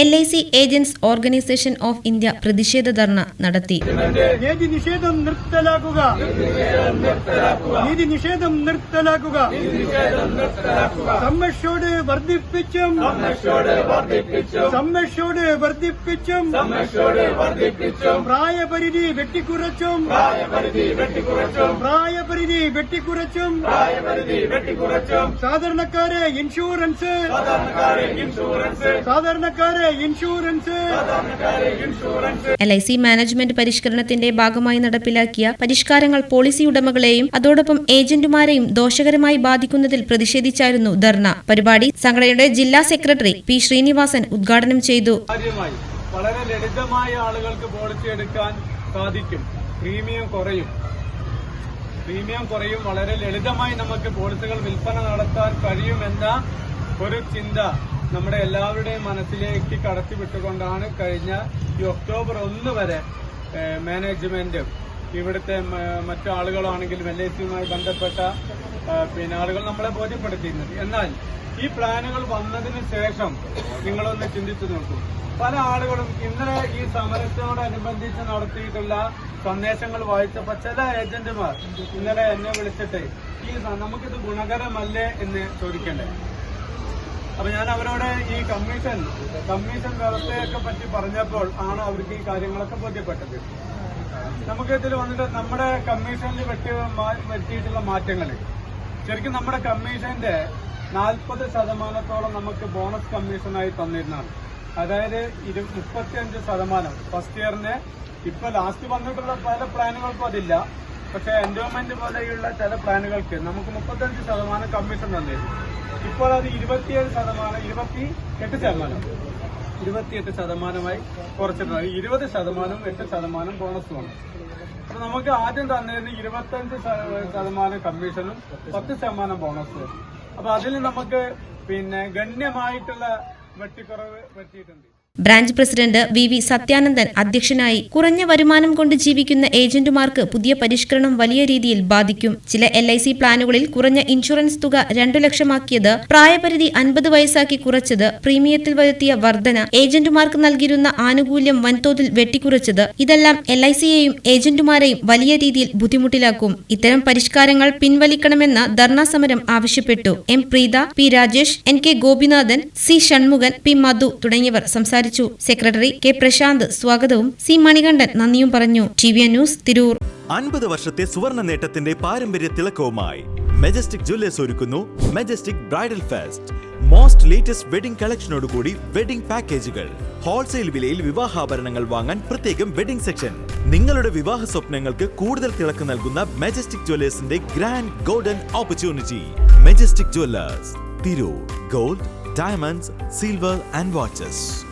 L I C agents organisation of India പ്രതിഷേധ ധർണ നടത്തി. നീതി നിഷേധം നിർത്തലാക്കുക. നീതി നിഷേധം നിർത്തലാക്കുക. സമ്മഷോട് വർദ്ധിപ്പിച്ചും. സമ്മഷോട് വർദ്ധിപ്പിച്ചും. പ്രായപരിധി വെട്ടിക്കുറച്ചും. പ്രായപരിധി വെട്ടിക്കുറച്ചും. സാധാരണക്കാരെ ഇൻഷുറൻസ്. സാധാരണക്കാരെ insurance. L I C management പരിഷ്കരണത്തിന്റെ ഭാഗമായി നടപ്പിലാക്കിയ പരിഷ്കാരങ്ങൾ പോളിസി ഉടമകളെയും അതോടൊപ്പം ഏജന്റുമാരെയും ദോഷകരമായി ബാധിക്കുന്നതിൽ പ്രതിഷേധിച്ചായിരുന്നു ധർണ. പരിപാടി സംഘടനയുടെ ജില്ലാ സെക്രട്ടറി പി ശ്രീനിവാസൻ ഉദ്ഘാടനം ചെയ്തു. വളരെ ലളിതമായ ആളുകൾക്ക് പോളിസി എടുക്കാൻ സാധിക്കും. പ്രീമിയം കുറയും. പ്രീമിയം കുറയും. വളരെ ലളിതമായി നമുക്ക് പോളിസികൾ വിൽപ്പന നടത്താൻ കഴിയുമെന്ന ഒരു ചിന്ത നമ്മുടെ എല്ലാവരുടെയും മനസ്സിലേക്ക് കടത്തിവിട്ടുകൊണ്ടാണ് കഴിഞ്ഞ ഈ ഒക്ടോബർ ഒന്ന് വരെ മാനേജ്മെന്റും ഇവിടുത്തെ മറ്റാളുകളാണെങ്കിലും എൽ ഐ സിയുമായി ബന്ധപ്പെട്ട പിന്നെ ആളുകൾ നമ്മളെ ബോധ്യപ്പെടുത്തിയിരുന്നത്. എന്നാൽ ഈ പ്ലാനുകൾ വന്നതിന് ശേഷം നിങ്ങളൊന്ന് ചിന്തിച്ചു നോക്കൂ. പല ആളുകളും ഇന്നലെ ഈ സമരത്തോടനുബന്ധിച്ച് നടത്തിയിട്ടുള്ള സന്ദേശങ്ങൾ വായിച്ചപ്പോൾ ചില ഏജന്റുമാർ ഇന്നലെ എന്നെ വിളിച്ചിട്ട് ഈ നമുക്കിത് ഗുണകരമല്ലേ? എന്ന് ചോദിക്കണ്ടേ. അപ്പൊ ഞാൻ അവരോട് ഈ കമ്മീഷൻ കമ്മീഷൻ വ്യവസ്ഥയൊക്കെ പറ്റി പറഞ്ഞപ്പോൾ ആണ് അവർക്ക് ഈ കാര്യങ്ങളൊക്കെ ബോധ്യപ്പെട്ടത്. നമുക്ക് ഇതിൽ വന്നിട്ട് നമ്മുടെ കമ്മീഷനിൽ പറ്റിയ പറ്റിയിട്ടുള്ള മാറ്റങ്ങൾ ശരിക്കും നമ്മുടെ കമ്മീഷന്റെ നാൽപ്പത് ശതമാനത്തോളം നമുക്ക് ബോണസ് കമ്മീഷനായി തന്നിരുന്നതാണ്. അതായത് ഇരു മുപ്പത്തിയഞ്ച് ശതമാനം. ഫസ്റ്റ് ഇയറിന് ഇപ്പൊ ലാസ്റ്റ് വന്നിട്ടുള്ള പല പ്ലാനുകൾക്കും അതില്ല. പക്ഷെ എൻഡോമെന്റ് പോലെയുള്ള ചില പ്ലാനുകൾക്ക് നമുക്ക് മുപ്പത്തഞ്ച് ശതമാനം കമ്മീഷൻ തന്നിരുന്നു ഇപ്പോൾ അത് ഇരുപത്തിയേഴ് ശതമാനം ഇരുപത്തി എട്ട് ശതമാനം. ഇരുപത്തിയെട്ട് ശതമാനമായി കുറച്ചിട്ടുണ്ട്. ഇരുപത് ശതമാനം എട്ട് ശതമാനം ബോണസുമാണ് അപ്പൊ നമുക്ക് ആദ്യം തന്നിരുന്ന ഇരുപത്തഞ്ച് ശതമാനം കമ്മീഷനും പത്ത് ശതമാനം ബോണസും അപ്പൊ അതിൽ നമുക്ക് പിന്നെ ഗണ്യമായിട്ടുള്ള വെട്ടിക്കുറവ് പറ്റിയിട്ടുണ്ട്. Branch president V V Sathyanandan അധ്യക്ഷനായി കുറഞ്ഞ വരുമാനം കൊണ്ട് ജീവിക്കുന്ന ഏജന്റുമാർക്ക് പുതിയ പരിഷ്കരണം വലിയ രീതിയിൽ ബാധിക്കും. ചില എൽ ഐ സി പ്ലാനുകളിൽ കുറഞ്ഞ ഇൻഷുറൻസ് തുക രണ്ടു ലക്ഷമാക്കിയത് പ്രായപരിധി അൻപത് വയസ്സാക്കി കുറച്ചത് പ്രീമിയത്തിൽ വരുത്തിയ വർധന ഏജന്റുമാർക്ക് നൽകിയിരുന്ന ആനുകൂല്യം വൻതോതിൽ വെട്ടിക്കുറച്ചത് ഇതെല്ലാം എൽ ഐ സിയെയും ഏജന്റുമാരെയും വലിയ രീതിയിൽ ബുദ്ധിമുട്ടിലാക്കും. ഇത്തരം പരിഷ്കാരങ്ങൾ പിൻവലിക്കണമെന്ന് ധർണാ സമരം ആവശ്യപ്പെട്ടു. M Preetha P Rajesh N K Gopinathan C Shanmughan P Madhu തുടങ്ങിയവർ സംസാരിച്ചു. സെക്രട്ടറി കെ പ്രശാന്ത് സ്വാഗതവും സി മണികണ്ഠൻ നന്ദിയും പറഞ്ഞു. T V news Tirur. അൻപത് വർഷത്തെ സുവർണ നേട്ടത്തിന്റെ പാരമ്പര്യ തിളക്കവുമായി മെജസ്റ്റിക് ജ്വല്ലേഴ്സ് ഒരുക്കുന്നു majestic bridal fest. Most latest wedding കളക്ഷനോടുകൂടി wedding പാക്കേജുകൾ. ഹോൾസെയിൽ വിലയിൽ വിവാഹാഭരണങ്ങൾ വാങ്ങാൻ പ്രത്യേകം വെഡിംഗ് സെക്ഷൻ. നിങ്ങളുടെ വിവാഹ സ്വപ്നങ്ങൾക്ക് കൂടുതൽ തിളക്ക് നൽകുന്ന majestic ജ്വല്ലേഴ്സിന്റെ grand golden opportunity. Majestic jewellers. Tirur. Gold diamonds silver and watches.